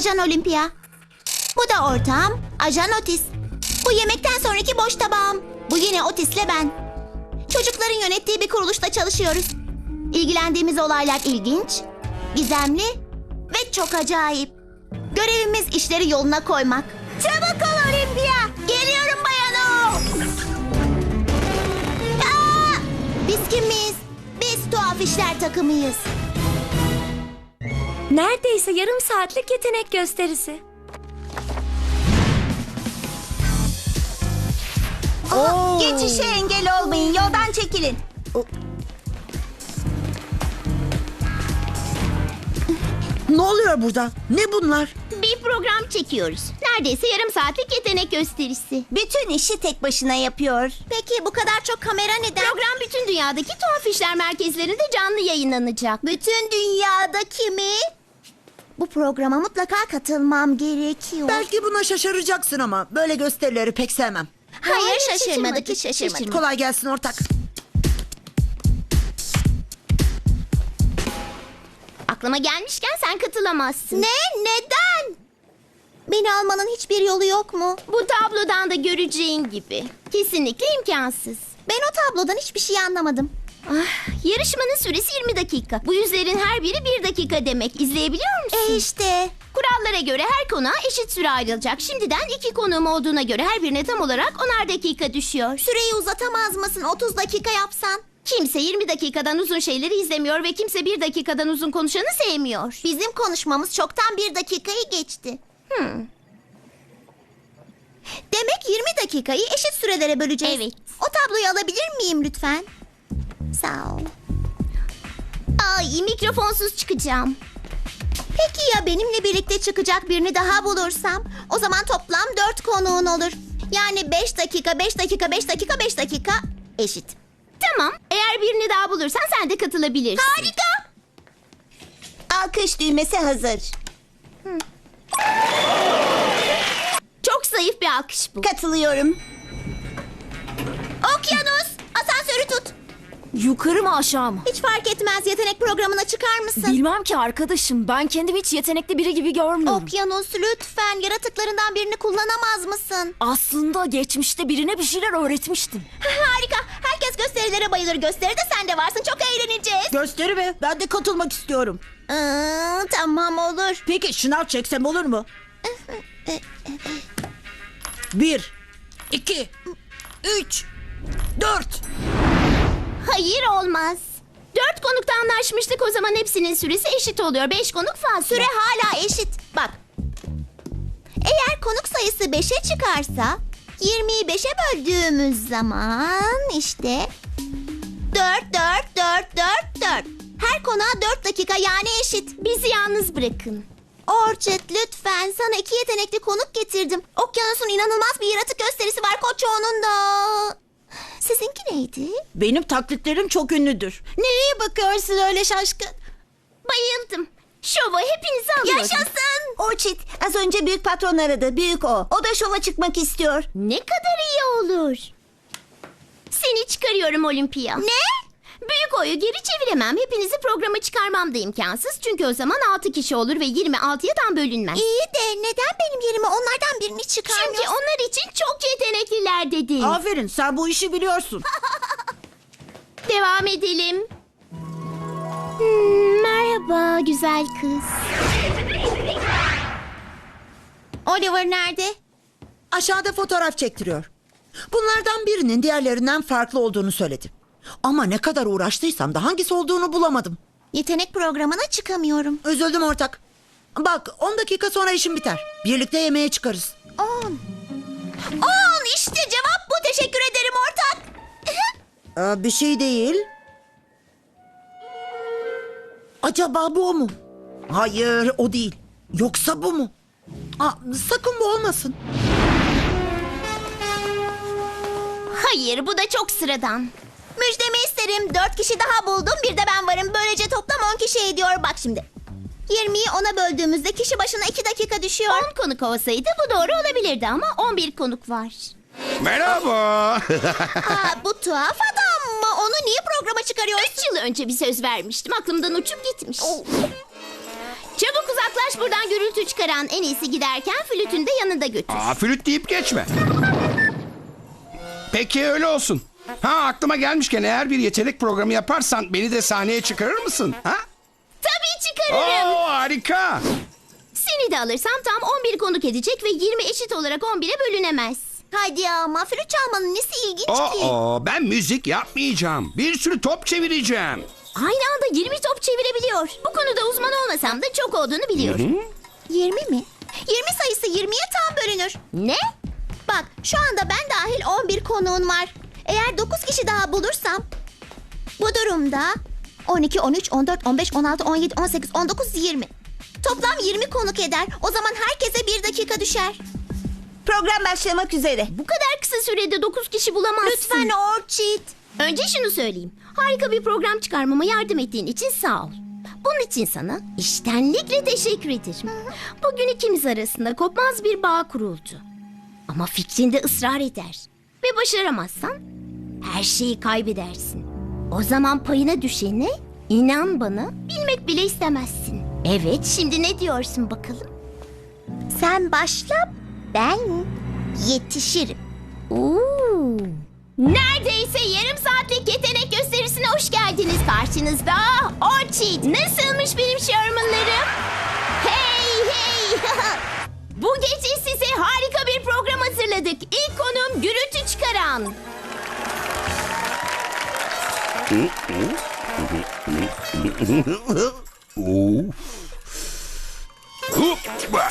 Ajan Olimpia. Bu da ortağım Ajan Otis. Bu yemekten sonraki boş tabağım. Bu yine Otis'le ben. Çocukların yönettiği bir kuruluşta çalışıyoruz. İlgilendiğimiz olaylar ilginç, gizemli ve çok acayip. Görevimiz işleri yoluna koymak. Çabuk ol Olimpia. Geliyorum bayano. Biz kimiz? Biz tuhaf işler takımıyız. Neredeyse yarım saatlik yetenek gösterisi. Aa, Geçişe engel olmayın. Yoldan çekilin. Ne oluyor burada? Ne bunlar? Bir program çekiyoruz. Neredeyse yarım saatlik yetenek gösterisi. Bütün işi tek başına yapıyor. Peki bu kadar çok kamera neden? Program bütün dünyadaki tuhaf işler merkezlerinde canlı yayınlanacak. Bütün dünyadaki mi? Bu programa mutlaka katılmam gerekiyor. Belki buna şaşıracaksın ama böyle gösterileri pek sevmem. Hayır, şaşırmadık, hiç şaşırmadık. Kolay gelsin ortak. Aklıma gelmişken sen katılamazsın. Ne? Neden? Beni almanın hiçbir yolu yok mu? Bu tablodan da göreceğin gibi. Kesinlikle imkansız. Ben o tablodan hiçbir şey anlamadım. Ah, yarışmanın süresi 20 dakika. Bu yüzlerin her biri 1 dakika demek. İzleyebiliyor musun? E işte. Kurallara göre her konuğa eşit süre ayrılacak. Şimdiden iki konuğum olduğuna göre her birine tam olarak 10'ar dakika düşüyor. Süreyi uzatamaz mısın? 30 dakika yapsan. Kimse 20 dakikadan uzun şeyleri izlemiyor ve kimse 1 dakikadan uzun konuşanı sevmiyor. Bizim konuşmamız çoktan 1 dakikayı geçti. Hmm. Demek 20 dakikayı eşit sürelere böleceğiz. Evet. O tabloyu alabilir miyim lütfen? Sağ ol. Ay mikrofonsuz çıkacağım. Peki ya benimle birlikte çıkacak birini daha bulursam? O zaman toplam dört konuğun olur. Yani beş dakika, beş dakika, beş dakika, beş dakika eşit. Tamam. Eğer birini daha bulursan sen de katılabilirsin. Harika. Alkış düğmesi hazır. Çok zayıf bir alkış bu. Katılıyorum. Yukarı mı aşağı mı? Hiç fark etmez. Yetenek programına çıkar mısın? Bilmem ki arkadaşım. Ben kendimi hiç yetenekli biri gibi görmüyorum. Okyanus lütfen yaratıklarından birini kullanamaz mısın? Aslında geçmişte birine bir şeyler öğretmiştim. Harika. Herkes gösterilere bayılır. Gösteride sen de varsın. Çok eğleneceğiz. Gösteri mi? Ben de katılmak istiyorum. Iı, tamam olur. Peki şınav çeksem olur mu? Bir, iki, üç, dört. Hayır olmaz. Dört konukta anlaşmıştık o zaman hepsinin süresi eşit oluyor. Beş konuk fazla. Süre hala eşit. Bak. Eğer konuk sayısı beşe çıkarsa 20'yi beşe böldüğümüz zaman işte dört dört dört dört dört. Her konuğa dört dakika yani eşit. Bizi yalnız bırakın. Orçet lütfen sana iki yetenekli konuk getirdim. Okyanus'un inanılmaz bir yaratık gösterisi var koçoğunun da. Sizinki neydi? Benim taklitlerim çok ünlüdür. Nereye bakıyorsun öyle şaşkın? Bayıldım. Şova hepinizi alıyorum. Yaşasın. Orçit az önce büyük patron aradı. Büyük o. O da şova çıkmak istiyor. Ne kadar iyi olur. Seni çıkarıyorum Olimpia. Ne? Büyük oyu geri çeviremem. Hepinizi programa çıkarmam da imkansız. Çünkü o zaman 6 kişi olur ve 26'ya tam bölünmez. İyi de neden benim yerime onlardan birini çıkarmıyorsun? Çünkü onlar için çok yetenekliler dedim. Aferin sen bu işi biliyorsun. Devam edelim. Hmm, merhaba güzel kız. Oliver nerede? Aşağıda fotoğraf çektiriyor. Bunlardan birinin diğerlerinden farklı olduğunu söyledi. Ama ne kadar uğraştıysam da hangisi olduğunu bulamadım. Yetenek programına çıkamıyorum. Üzüldüm ortak. Bak 10 dakika sonra işim biter. Birlikte yemeğe çıkarız. On. On işte cevap bu. Teşekkür ederim ortak. Aa, bir şey değil. Acaba bu o mu? Hayır o değil. Yoksa bu mu? Aa, sakın bu olmasın. Hayır bu da çok sıradan. Müjdemi isterim. Dört kişi daha buldum. Bir de ben varım. Böylece toplam on kişi ediyor. Bak şimdi. 20'yi ona böldüğümüzde kişi başına 2 dakika düşüyor. 10 konuk olsaydı bu doğru olabilirdi ama 11 konuk var. Merhaba. Aa, bu tuhaf adam mı? Onu niye programa çıkarıyorsun? 3 yıl önce bir söz vermiştim. Aklımdan uçup gitmiş. Çabuk uzaklaş buradan gürültü çıkaran en iyisi giderken flütünü de yanında götür. Aa flüt deyip geçme. Peki öyle olsun. Ha aklıma gelmişken eğer bir yetenek programı yaparsan beni de sahneye çıkarır mısın? Ha? Tabii çıkarırım. Oo harika. Seni de alırsam tam 11 konuk edecek ve 20 eşit olarak 11'e bölünemez. Hadi ama flüt çalmanın nesi ilginç Oo ben müzik yapmayacağım. Bir sürü top çevireceğim. Aynı anda 20 top çevirebiliyor. Bu konuda uzman olmasam da çok olduğunu biliyorum. 20 mi? 20 sayısı 20'ye tam bölünür. Ne? Bak şu anda ben dahil 11 konuğun var. Eğer 9 kişi daha bulursam... Bu durumda 12, 13, 14, 15, 16, 17, 18, 19, 20. Toplam 20 konuk eder. O zaman herkese bir dakika düşer. Program başlamak üzere. Bu kadar kısa sürede 9 kişi bulamazsın. Lütfen Orçit. Önce şunu söyleyeyim. Harika bir program çıkarmama yardım ettiğin için sağ ol. Bunun için sana iştenlikle teşekkür ederim. Bugün ikimiz arasında kopmaz bir bağ kuruldu. Ama fikrinde ısrar eder. Ve başaramazsan her şeyi kaybedersin. O zaman payına düşeni inan bana bilmek bile istemezsin. Evet şimdi ne diyorsun bakalım? Sen başla, ben yetişirim. Oo. Neredeyse yarım saatlik yetenek gösterisine hoş geldiniz karşınızda. Orchid, nasılmış benim Sherman'larım? Hey hey! Bu gece size harika bir program hazırladık. İlk konum gürültü çıkaran. Of. Hoppa.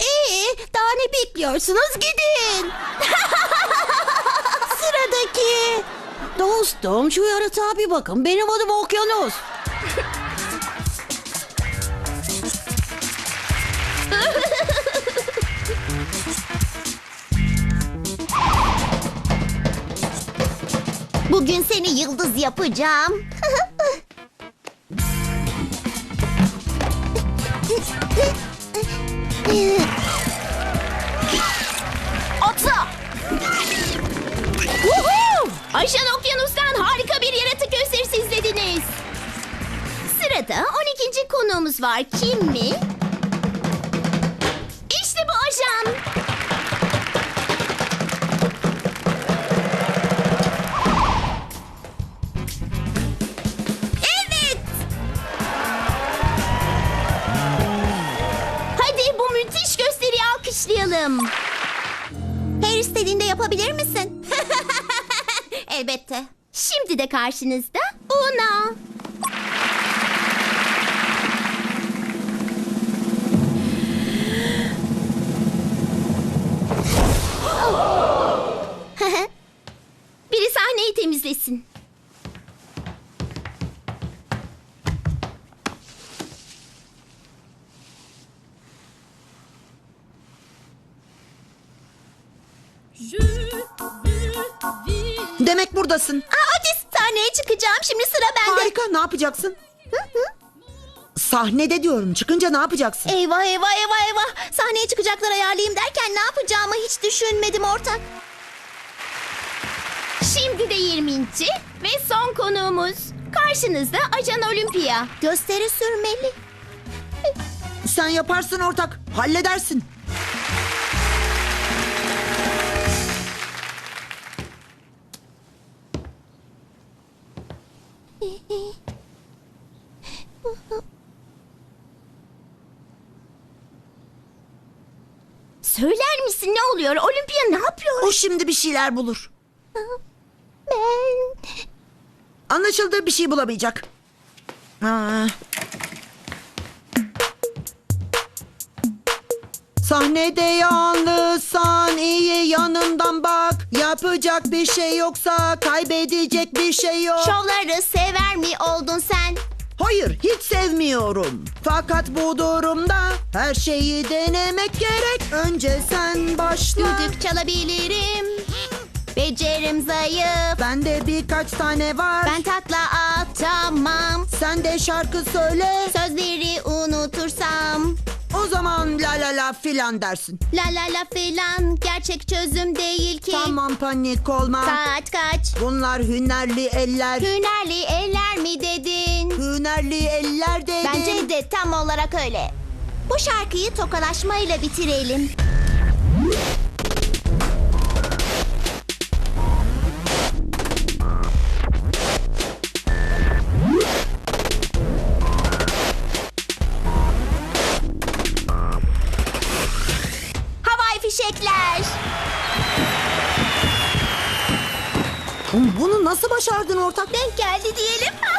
Ne? Ee, daha ne bekliyorsunuz? Gidin. Sıradaki. Dostum şu yaratığa bir bakın. Benim adım Okyanus. Bugün seni yıldız yapacağım. Atla! Woohoo! Aşan Okyanus'tan harika bir yaratık gösterisi izlediniz. Sırada 12. konuğumuz var. Kim mi? Alkışlayalım. Her istediğinde yapabilir misin? Elbette. Şimdi de karşınızda Una. Biri sahneyi temizlesin. Buradasın. Aa, Otis sahneye çıkacağım. Şimdi sıra bende. Harika ne yapacaksın? Sahnede diyorum çıkınca ne yapacaksın? Eyvah eyvah eyvah eyvah. Sahneye çıkacaklar ayarlayayım derken ne yapacağımı hiç düşünmedim ortak. Şimdi de 20. ve son konuğumuz. Karşınızda Ajan Olimpiya. Gösteri sürmeli. Sen yaparsın ortak. Halledersin. Söyler misin ne oluyor? Olimpiya ne yapıyor? O şimdi bir şeyler bulur. Ben... Anlaşıldı bir şey bulamayacak. Aa. Sahnede yalnızsan iyi yanından bak. Yapacak bir şey yoksa kaybedecek bir şey yok. Şovları sever mi oldun sen? Hayır hiç sevmiyorum. Fakat bu durumda her şeyi denemek gerek. Önce sen başla. Düdük çalabilirim. Becerim zayıf. Bende birkaç tane var. Ben takla atamam. Sen de şarkı söyle. Sözleri unutursam O zaman la la la filan dersin. La la la filan gerçek çözüm değil ki. Tamam panik olma. Saat kaç? Bunlar hünerli eller. Hünerli eller mi dedin? Hünerli eller dedim. Bence de tam olarak öyle. Bu şarkıyı tokalaşmayla bitirelim. Başardın ortak? Denk geldi diyelim.